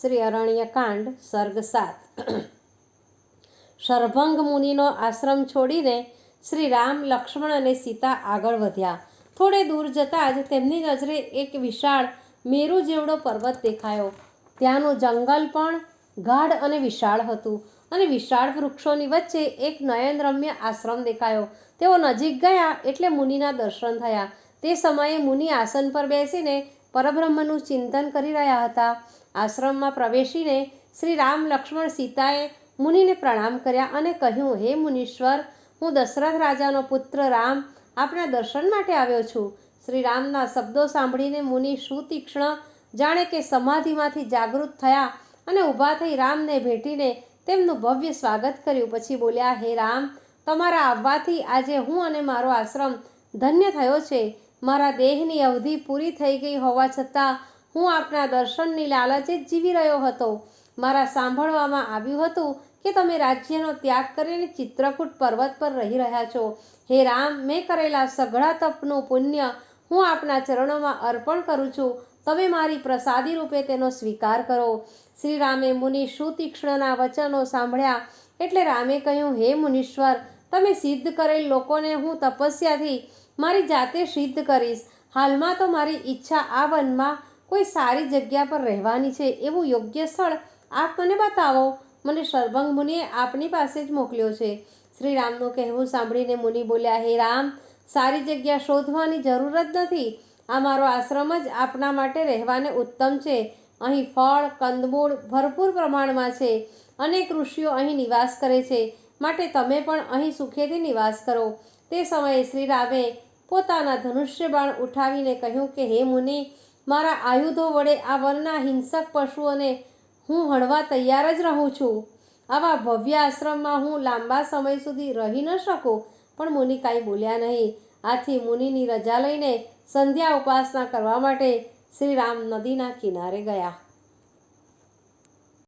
શ્રી અરણ્યકાંડ સર્ગ સાત. શરભંગ મુનિનો આશ્રમ છોડીને શ્રી રામ, લક્ષ્મણ અને સીતા આગળ વધ્યા. થોડે દૂર જતાં જ તેમની નજરે એક વિશાળ મેરુ જેવડો પર્વત દેખાયો. ત્યાંનું જંગલ પણ ગાઢ અને વિશાળ હતું અને વિશાળ વૃક્ષોની વચ્ચે એક નયનરમ્ય આશ્રમ દેખાયો. તેઓ નજીક ગયા એટલે મુનિના દર્શન થયા. તે સમયે મુનિ આસન પર બેસીને પરબ્રહ્મનું ચિંતન કરી રહ્યા હતા. આશ્રમમાં પ્રવેશીને શ્રી રામ લક્ષ્મણ સીતાએ મુનિને પ્રણામ કર્યા અને કહ્યું, હે મુનીશ્વર, હું દશરથ રાજાનો પુત્ર રામ આપના દર્શન માટે આવ્યો છું. શ્રી રામના શબ્દો સાંભળીને મુનિ સુતીક્ષ્ણ જાણે કે સમાધિમાંથી જાગૃત થયા અને ઊભા થઈ રામને ભેટીને તેમનું ભવ્ય સ્વાગત કર્યું. પછી બોલ્યા, હે રામ, તમારા આવવાથી આજે હું અને મારો આશ્રમ ધન્ય થયો છે. મારા દેહની અવધિ પૂરી થઈ ગઈ હોવા છતાં હું આપના દર્શનની લાલચે જ જીવી રહ્યો હતો. મારા સાંભળવામાં આવ્યું હતું કે તમે રાજ્યનો ત્યાગ કરીને ચિત્રકૂટ પર્વત પર રહી રહ્યા છો. હે રામ, મેં કરેલા સઘળા તપનું પુણ્ય હું આપના ચરણોમાં અર્પણ કરું છું. તમે મારી પ્રસાદી રૂપે તેનો સ્વીકાર કરો. શ્રી રામે મુનિ સુતીક્ષ્ણના વચનો સાંભળ્યા એટલે રામે કહ્યું, હે મુનીશ્વર, તમે સિદ્ધ કરેલ લોકોને હું તપસ્યાથી મારી જાતે સિદ્ધ કરીશ. હાલમાં તો મારી ઈચ્છા આ વનમાં કોઈ સારી જગ્યા પર રહેવાની છે એવું યોગ્ય સ્થળ આપ મને બતાવો. મને સર્વંગ મુનિએ આપની પાસે જ મોકલ્યો છે. શ્રી રામનું કહેવું સાંભળીને મુનિ બોલ્યા, હે રામ, સારી જગ્યા શોધવાની જરૂર જ નથી. આ મારો આશ્રમ જ આપના માટે રહેવાને ઉત્તમ છે. અહીં ફળ, કંદમૂળ ભરપૂર પ્રમાણમાં છે. અનેક ઋષિઓ અહીં નિવાસ કરે છે. માટે તમે પણ અહીં સુખેથી નિવાસ કરો. તે સમયે શ્રી રામે પોતાના ધનુષ્ય બાણ ઉઠાવીને કહ્યું કે, હે મુનિ મારા આયુધો વડે આ વનના હિંસક પશુઓને હું હળવા તૈયાર જ રહું છું. આવા ભવ્ય આશ્રમમાં હું લાંબા સમય સુધી રહી ન શકું. પણ મુનિ કાંઈ બોલ્યા નહીં. આથી મુનિની રજા લઈને સંધ્યા ઉપાસના કરવા માટે શ્રી રામ નદીના કિનારે ગયા.